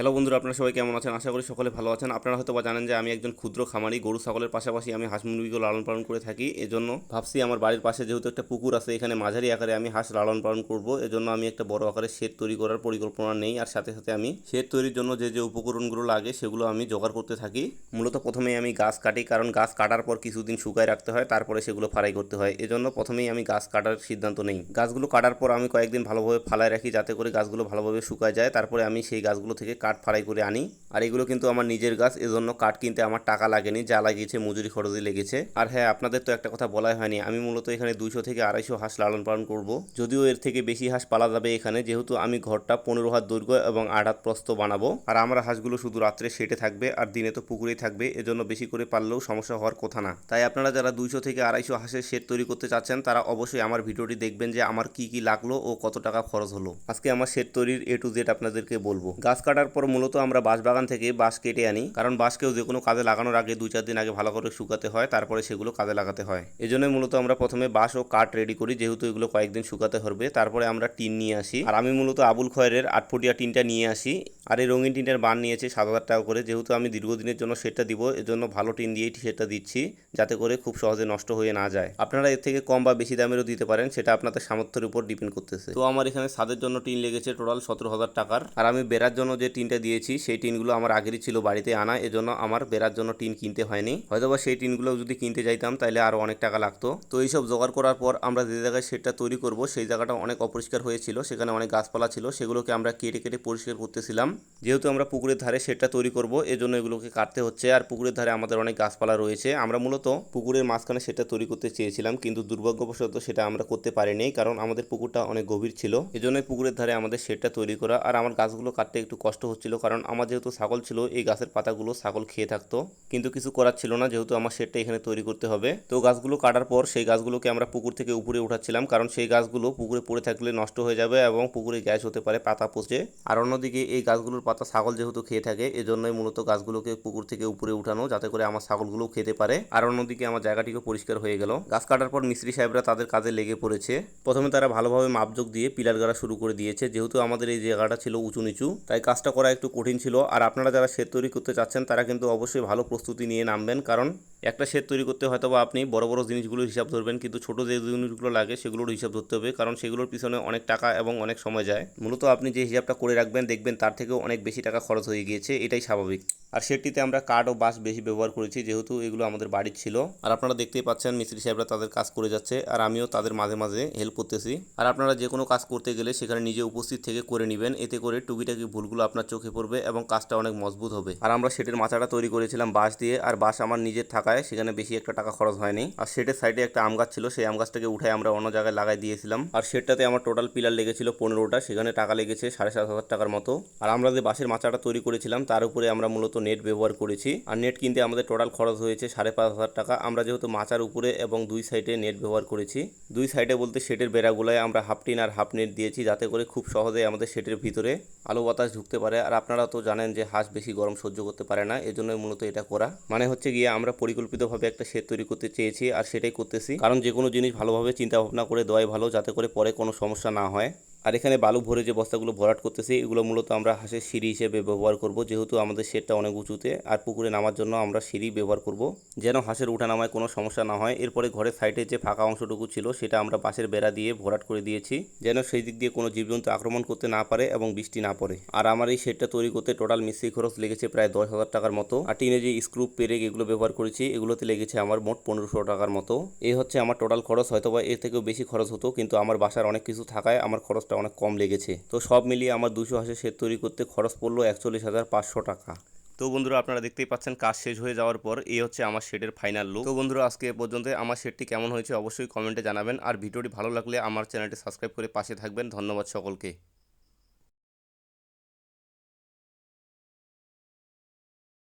Hello বন্ধুরা, আপনারা সবাই কেমন আছেন? আশা করি সকলে ভালো আছেন। আপনারা হয়তো বা জানেন যে আমি একজন ক্ষুদ্র খামারি, গরু, ছাগলের পাশাপাশি আমি হাঁস মুরগিগুলো লালন পালন করে থাকি। এজন্য ভাবছি আমার বাড়ির পাশে যেহেতু একটা পুকুর আছে, এখানে মাঝারি আকারে আমি হাঁস লালন পালন করব। এজন্য আমি একটা বড় আকারে শেড তৈরি করার পরিকল্পনা নেই। আর সাথে সাথে আমি শেড তৈরির জন্য যে যে উপকরণগুলো লাগে, সেগুলো আমি জোগাড় করতে থাকি। মূলত প্রথমেই আমি গাছ কাটি, কারণ গাছ কাটার পর কিছুদিন শুকায় রাখতে হয়, তারপরে সেগুলো ফারাই করতে হয়। এজন্য প্রথমেই আমি গাছ কাটার সিদ্ধান্ত নেই। গাছগুলো কাটার পর আমি কয়েকদিন ভালোভাবে ফালায় রাখি, যাতে করে গাছগুলো ভালোভাবে শুকায় যায়। তারপরে আমি সেই গাছগুলো থেকে কাঠ ফারাই করে আনি। আর এগুলো কিন্তু আমার নিজের গাছ, এজন্য কাঠ কিনতে আমার টাকা লাগেনি, যা লাগিয়েছে মজুরি খরচই লেগেছে। আর হ্যাঁ আপনাদের তো একটা কথা বলাই হয়নি, আমি মূলত এখানে দুইশো থেকে আড়াইশো হাঁস লালন পালন করব। যদিও এর থেকে বেশি হাঁস পালা যাবে এখানে, যেহেতু আমি ঘরটা পনেরো হাত দৈর্ঘ্য এবং আট হাত প্রস্ত বানাবো। আর আমার হাঁসগুলো শুধু রাত্রে সেটে থাকবে আর দিনে তো পুকুরেই থাকবে, এজন্য বেশি করে পারলেও সমস্যা হওয়ার কথা না। তাই আপনারা যারা দুইশো থেকে আড়াইশো হাঁসের শেড তৈরি করতে চাচ্ছেন, তারা অবশ্যই আমার ভিডিওটি দেখবেন যে আমার কি কি লাগল ও কত টাকা খরচ হলো। আজকে আমার শেড তৈরির এ টু জেড আপনাদেরকে বলব। গাছ কাটার পর মূলত আমরা বাঁশ বাগান থেকে বাঁশ কেটে আনি। কারণ বাঁশকেও যে কোনো কাজে লাগানোর আগে দুই চার দিন আগে ভালো করে শুকাতে হয় তারপরে সেগুলো কাজে লাগাতে হয়। এজন্য মূলত আমরা প্রথমে বাঁশ ও কাঠ রেডি করি যেহেতু এগুলো কয়েকদিন শুকাতে হবে। তারপরে আমরা টিন নিয়ে আসি। আর আমি মূলত আবুল খয়ের আট ফুটিয়া টিনটা নিয়ে আসি। আর এই রঙিন টিনের বান নিয়েছে সাত হাজার টাকা করে। যেহেতু আমি দীর্ঘদিনের জন্য সেটটা দিব এজন্য ভালো টিন দিয়েই সেটটা দিচ্ছি যাতে করে খুব সহজে নষ্ট হয়ে না যায়। আপনারা এর থেকে কম বা বেশি দামেরও দিতে পারেন সেটা আপনাদের সামর্থ্যের উপর ডিপেন্ড করতেছে। তো আমার এখানে ছাদের জন্য টিন লেগেছে টোটাল সতেরো হাজার টাকার। আর আমি বেড়ার জন্য যে টিনটা দিয়েছি, সেই টিনগুলো আমার আগেরই ছিল বাড়িতে আনা, এজন্য আমার বেড়ার জন্য টিন কিনতে হয়নি। হয়তোবা সেই টিনগুলো যদি কিনতে যাইতাম তাহলে আরও অনেক টাকা লাগতো। তো এইসব জোগাড় করার পর আমরা যে জায়গায় সেটটা তৈরি করব, সেই জায়গাটা অনেক অপরিষ্কার হয়েছিল, সেখানে অনেক গাছপালা ছিল, সেগুলোকে আমরা কেটে কেটে পরিষ্কার করতেছিলাম। যেহেতু আমরা পুকুরের ধারে সেটটা তৈরি করব, এজন্য এগুলোকে কাটতে হচ্ছে, আর পুকুরের ধারে আমাদের অনেক গাছপালা রয়েছে। আমরা মূলত পুকুরের মাঝখানে সেটা তৈরি করতে চেয়েছিলাম, কিন্তু দুর্ভাগ্যবশত সেটা আমরা করতে পারিনি, কারণ আমাদের পুকুরটা অনেক গভীর ছিল। এজন্যই পুকুরের ধারে আমাদের সেটটা তৈরি করা, আর আমার গাছগুলো কাটতে একটু কষ্ট হচ্ছিল, কারণ আমার যেহেতু ছাগল ছিল, এই গাছের পাতাগুলো ছাগল খেয়ে থাকতো। কিন্তু কিছু করার ছিল না, যেহেতু আমার সেটটা এখানে তৈরি করতে হবে। তো গাছগুলো কাটার পর সেই গাছগুলোকে আমরা পুকুর থেকে উপরে উঠাচ্ছিলাম, কারণ সেই গাছগুলো পুকুরে পড়ে থাকলে নষ্ট হয়ে যাবে এবং পুকুরে গ্যাস হতে পারে, পাতা পচে। আর অন্যদিকে এই গাছগুলোর পাতা ছাগল যেহেতু খেয়ে থাকে, এজন্যই মূলত গাছগুলোকে পুকুর থেকে উপরে উঠানো, যাতে করে আমার ছাগলগুলো খেতে পারে। আর অন্যদিকে আমার জায়গাটিকে পরিষ্কার হয়ে গেল। গাছ কাটার পর মিস্ত্রি সাহেবরা তাদের কাজে লেগে পড়েছে। প্রথমে তারা ভালোভাবে মাপযোগ দিয়ে পিলার গাড়া শুরু করে দিয়েছে, যেহেতু আমাদের এই জায়গাটা ছিল উঁচু নিচু, তাই কাজটা করা একটু কঠিন ছিল। আর আপনারা যারা সেত তৈরি করতে চাচ্ছেন, তারা কিন্তু অবশ্যই ভালো প্রস্তুতি নিয়ে নামবেন। কারণ একটা শেড তৈরি করতে হয়তো বা আপনি বড় বড় জিনিসগুলোর হিসাব ধরবেন, কিন্তু ছোটো যে জিনিসগুলো লাগে সেগুলোর হিসাব ধরতে হবে। কারণ সেগুলোর পিছনে অনেক টাকা এবং অনেক সময় যায়। মূলত আপনি যে হিসাবটা করে রাখবেন, দেখবেন তার থেকেও অনেক বেশি টাকা খরচ হয়ে গিয়েছে। এটাই স্বাভাবিক। আর সেটটিতে আমরা কাঠ ও বাঁশ বেশি ব্যবহার করেছি, যেহেতু এগুলো আমাদের বাড়ির ছিল। আর আপনারা দেখতেই পাচ্ছেন, মিস্ত্রি সাহেবরা তাদের কাজ করে যাচ্ছে, আর আমিও তাদের মাঝে মাঝে হেল্প করতেছি। আর আপনারা যে কোনো কাজ করতে গেলে সেখানে নিজে উপস্থিত থেকে করে নেবেন, এতে করে টুকিটাকি ভুলগুলো আপনার চোখে পড়বে এবং কাজটা অনেক মজবুত হবে। আর আমরা সেটের মাথাটা তৈরি করেছিলাম বাঁশ দিয়ে, আর বাঁশ আমার নিজের থাকায় সেখানে বেশি একটা টাকা খরচ হয়নি। আর সেটের সাইডে একটা আম গাছ ছিল, সেই আম গাছটাকে উঠে আমরা অন্য জায়গায় লাগাই দিয়েছিলাম। আর সেটটাতে আমার টোটাল পিলার লেগেছিল পনেরোটা, সেখানে টাকা লেগেছে সাড়ে সাত হাজার টাকার মতো। আর আমরা যে বাঁশের মাচাটা তৈরি করেছিলাম, তার উপরে আমরা মূলত নেট ব্যবহার করেছি। আর নেট কিনতে আমাদের টোটাল খরচ হয়েছে সাড়ে পাঁচ হাজার টাকা। আমরা যেহেতু মাচার উপরে এবং দুই সাইডে নেট ব্যবহার করেছি। দুই সাইডে বলতে শেটের বেড়াগুলোয় আমরা হাফ টিন আর হাফ নেট দিয়েছি যাতে করে খুব সহজে আমাদের শেটের ভিতরে আলো বাতাস ঢুকতে পারে। আর আপনারা তো জানেন যে হাঁস বেশি গরম সহ্য করতে পারে না, এজন্যই মূলত এটা করা। মানে হচ্ছে গিয়ে আমরা পরিকল্পিতভাবে একটা শেড তৈরি করতে চেয়েছি আর সেটাই করতেছি। কারণ যে কোনো জিনিস ভালোভাবে চিন্তা ভাবনা করে দেওয়াই ভালো, যাতে করে পরে কোনো সমস্যা না হয়। আর এখানে বালু ভরে যে বস্তাগুলো ভরাট করতেছি, এগুলো মূলত আমরা হাঁসের সিঁড়ি হিসেবে ব্যবহার করব। যেহেতু আমাদের শেডটা অনেক উঁচুতে, আর পুকুরে নামার জন্য আমরা সিঁড়ি ব্যবহার করব। যেন হাঁসের উঠা নামায় কোনো সমস্যা না হয়। এরপরে ঘরের সাইডে যে ফাঁকা অংশটুকু ছিল, সেটা আমরা বাঁশের বেড়া দিয়ে ভরাট করে দিয়েছি। যেন সেই দিক দিয়ে কোনো জীবজন্তু আক্রমণ করতে না পারে এবং বৃষ্টি না পড়ে। আর আমার এই শেডটা তৈরি করতে টোটাল মিস্ত্রি খরচ লেগেছে প্রায় দশ হাজার টাকার মতো। আর টিনে যে স্ক্রু পেরেক এগুলো ব্যবহার করেছি, এগুলোতে লেগেছে আমার মোট পনেরোশো টাকার মতো। এই হচ্ছে আমার টোটাল খরচ, হয়তোবা এর থেকেও বেশি খরচ হতো, কিন্তু আমার বাসার অনেক কিছু থাকায় আমার খরচটা অনেক কম লেগেছে। তো সব মিলিয়ে আমার দুশো হাঁসের শেড তৈরি করতে খরচ পড়ল একচল্লিশ হাজার পাঁচশো টাকা। তো বন্ধুরা আপনারা দেখতেই পাচ্ছেন কাজ শেষ হয়ে যাওয়ার পর এই হচ্ছে আমার শেডের ফাইনাল লুক তো বন্ধুরা আজকে এ পর্যন্ত আমার শেডটি কেমন হয়েছে অবশ্যই কমেন্টে জানাবেন। আর ভিডিওটি ভালো লাগলে আমার চ্যানেলটি সাবস্ক্রাইব করে পাশে থাকবেন। ধন্যবাদ সকলকে।